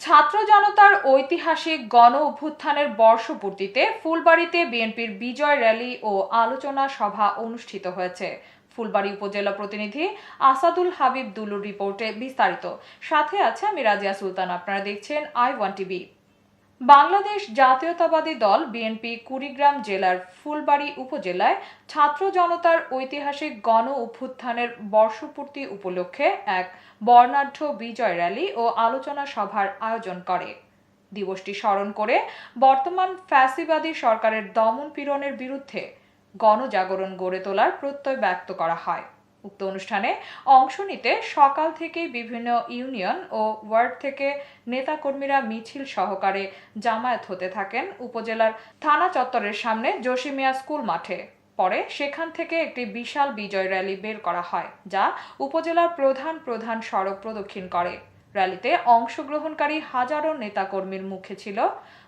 ছাত্র জনতার ঐতিহাসিক গণ অভ্যুত্থানের বর্ষপূর্তিতে ফুলবাড়িতে বিএনপির বিজয় র্যালি ও আলোচনা সভা অনুষ্ঠিত হয়েছে। ফুলবাড়ি উপজেলা প্রতিনিধি আসাদুল হাবিব দুলুর রিপোর্টে বিস্তারিত। সাথে আছে আমি রাজিয়া সুলতান। আপনারা দেখছেন আই ওয়ান টিভি বাংলাদেশ জাতীয়তাবাদী দল বিএনপি কুড়িগ্রাম জেলার ফুলবাড়ি উপজেলায় ছাত্র জনতার ঐতিহাসিক গণ অভ্যুত্থানের বর্ষপূর্তি উপলক্ষে এক বর্ণাঢ্য বিজয় র্যালি ও আলোচনা সভার আয়োজন করে। দিবসটি স্মরণ করে বর্তমান ফ্যাসিবাদী সরকারের দমন পীড়নের বিরুদ্ধে গণজাগরণ গড়ে তোলার প্রত্যয় ব্যক্ত করা হয়। উক্ত অনুষ্ঠানে অংশ নিতে সকাল থেকেই বিভিন্ন ইউনিয়ন ও ওয়ার্ড থেকে নেতাকর্মীরা মিছিল সহকারে জামায়াত হতে থাকেন উপজেলার থানা চত্বরের সামনে জসিমিয়া স্কুল মাঠে। পরে সেখান থেকে একটি বিশাল বিজয় র্যালি বের করা হয়, যা উপজেলার প্রধান প্রধান সড়ক প্রদক্ষিণ করে। র্যালিতে অংশগ্রহণকারী হাজারো নেতাকর্মীর মুখে ছিল,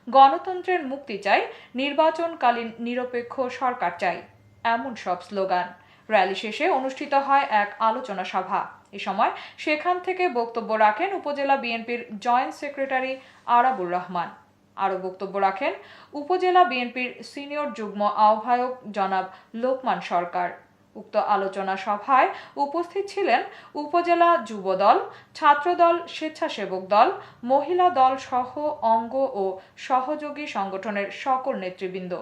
গণতন্ত্রের মুক্তি চাই, নির্বাচনকালীন নিরপেক্ষ সরকার চাই, এমন সব স্লোগান। র্যালি শেষে অনুষ্ঠিত হয় এক আলোচনা সভা। এ সময় সেখান থেকে বক্তব্য রাখেন উপজেলা বিএনপির জয়েন্ট সেক্রেটারি আরাবুর রহমান। আরও বক্তব্য রাখেন উপজেলা বিএনপির সিনিয়র যুগ্ম আহ্বায়ক জনাব লোকমান সরকার। উক্ত আলোচনা সভায় উপস্থিত ছিলেন উপজেলা যুবদল, ছাত্রদল, স্বেচ্ছাসেবক দল, মহিলা দল সহ অঙ্গ ও সহযোগী সংগঠনের সকল নেতৃবৃন্দ।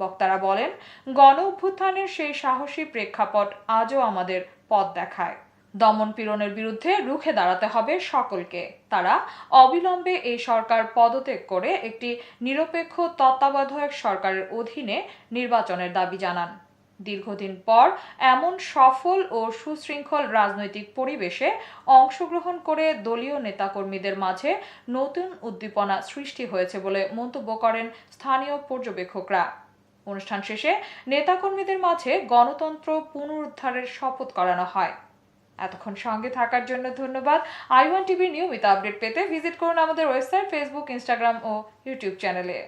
বক্তারা বলেন গণ অভ্যুত্থানের সেই সাহসী প্রেক্ষাপট আজও আমাদের পথ দেখায়। দমন পীড়নের বিরুদ্ধে রুখে দাঁড়াতে হবে সকলকে। তারা অবিলম্বে এই সরকার পদত্যাগ করে একটি নিরপেক্ষ তত্ত্বাবধায়ক সরকারের অধীনে নির্বাচনের দাবি জানান। দীর্ঘদিন পর এমন সফল ও সুশৃঙ্খল রাজনৈতিক পরিবেশে অংশগ্রহণ করে দলীয় নেতাকর্মীদের মাঝে নতুন উদ্দীপনা সৃষ্টি হয়েছে বলে মন্তব্য করেন স্থানীয় পর্যবেক্ষকরা। অনুষ্ঠান শেষে নেতাকর্মীদের মাঝে গণতন্ত্র পুনরুদ্ধারের শপথ করানো হয়। এতক্ষণ সঙ্গে থাকার জন্য ধন্যবাদ। আই ওয়ান টিভির নিয়মিত আপডেট পেতে ভিজিট করুন আমাদের ওয়েবসাইট, ফেসবুক, ইনস্টাগ্রাম ও ইউটিউব চ্যানেলে।